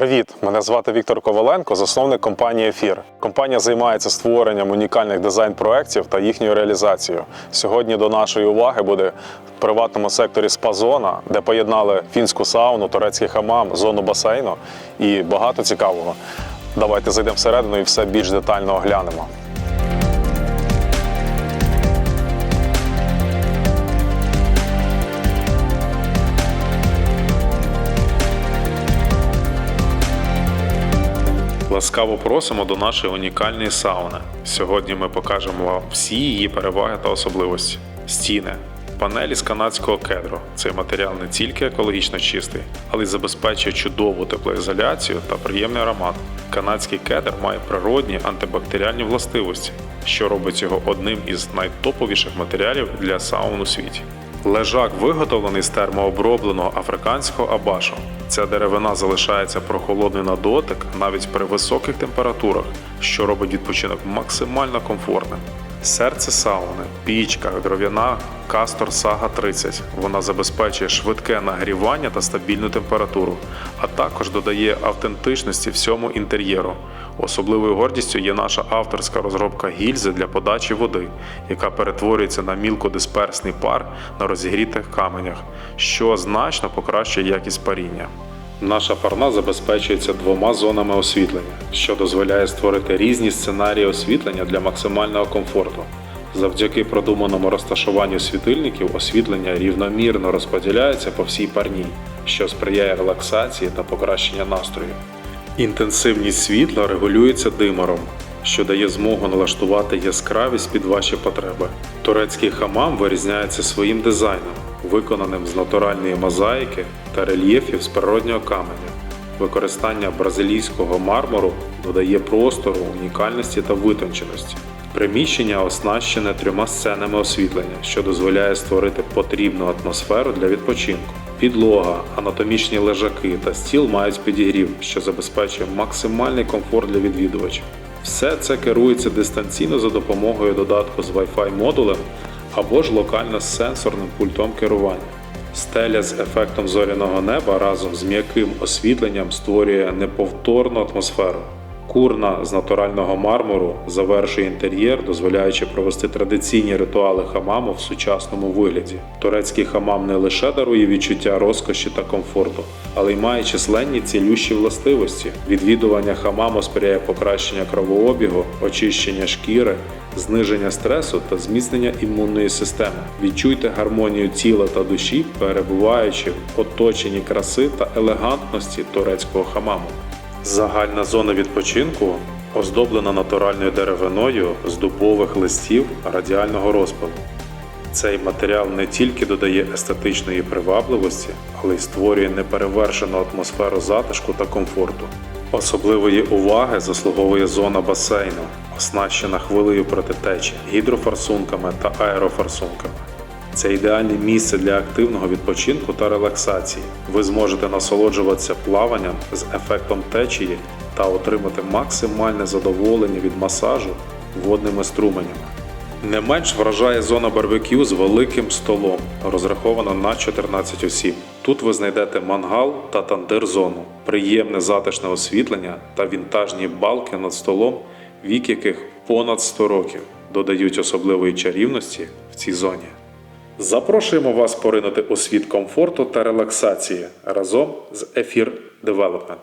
Привіт! Мене звати Віктор Коваленко, засновник компанії Ефір. Компанія займається створенням унікальних дизайн-проєктів та їхньою реалізацією. Сьогодні до нашої уваги буде в приватному секторі спа-зона, де поєднали фінську сауну, турецький хамам, зону басейну і багато цікавого. Давайте зайдемо всередину і все більш детально оглянемо. Ласкаво просимо до нашої унікальної сауни. Сьогодні ми покажемо вам всі її переваги та особливості. Стіни. Панелі з канадського кедру. Цей матеріал не тільки екологічно чистий, але й забезпечує чудову теплоізоляцію та приємний аромат. Канадський кедр має природні антибактеріальні властивості, що робить його одним із найтоповіших матеріалів для саун у світі. Лежак виготовлений з термообробленого африканського абашу. Ця деревина залишається прохолодною на дотик навіть при високих температурах, що робить відпочинок максимально комфортним. Серце сауни, пічка, дров'яна Кастор Сага 30. Вона забезпечує швидке нагрівання та стабільну температуру, а також додає автентичності всьому інтер'єру. Особливою гордістю є наша авторська розробка гільзи для подачі води, яка перетворюється на мілкодисперсний пар на розігрітих каменях, що значно покращує якість паріння. Наша парна забезпечується двома зонами освітлення, що дозволяє створити різні сценарії освітлення для максимального комфорту. Завдяки продуманому розташуванню світильників освітлення рівномірно розподіляється по всій парній, що сприяє релаксації та покращення настрою. Інтенсивність світла регулюється димером, що дає змогу налаштувати яскравість під ваші потреби. Турецький хамам вирізняється своїм дизайном, виконаним з натуральної мозаїки та рельєфів з природнього каменя. Використання бразилійського мармуру додає простору, унікальності та витонченості. Приміщення оснащене трьома сценами освітлення, що дозволяє створити потрібну атмосферу для відпочинку. Підлога, анатомічні лежаки та стіл мають підігрів, що забезпечує максимальний комфорт для відвідувачів. Все це керується дистанційно за допомогою додатку з Wi-Fi модулем або ж локально з сенсорним пультом керування. Стеля з ефектом зоряного неба разом з м'яким освітленням створює неповторну атмосферу. Курна з натурального мармуру завершує інтер'єр, дозволяючи провести традиційні ритуали хамаму в сучасному вигляді. Турецький хамам не лише дарує відчуття розкоші та комфорту, але й має численні цілющі властивості. Відвідування хамаму сприяє покращення кровообігу, очищення шкіри, зниження стресу та зміцнення імунної системи. Відчуйте гармонію тіла та душі, перебуваючи в оточенні краси та елегантності турецького хамаму. Загальна зона відпочинку оздоблена натуральною деревиною з дубових листів радіального розпилу. Цей матеріал не тільки додає естетичної привабливості, але й створює неперевершену атмосферу затишку та комфорту. Особливої уваги заслуговує зона басейну, оснащена хвилею проти течі, гідрофорсунками та аерофорсунками. Це ідеальне місце для активного відпочинку та релаксації. Ви зможете насолоджуватися плаванням з ефектом течії та отримати максимальне задоволення від масажу водними струменями. Не менш вражає зона барбекю з великим столом, розрахована на 14 осіб. Тут ви знайдете мангал та тандир зону, приємне затишне освітлення та вінтажні балки над столом, вік яких понад 100 років, додають особливої чарівності в цій зоні. Запрошуємо вас поринути у світ комфорту та релаксації разом з Ефір Девелопмент.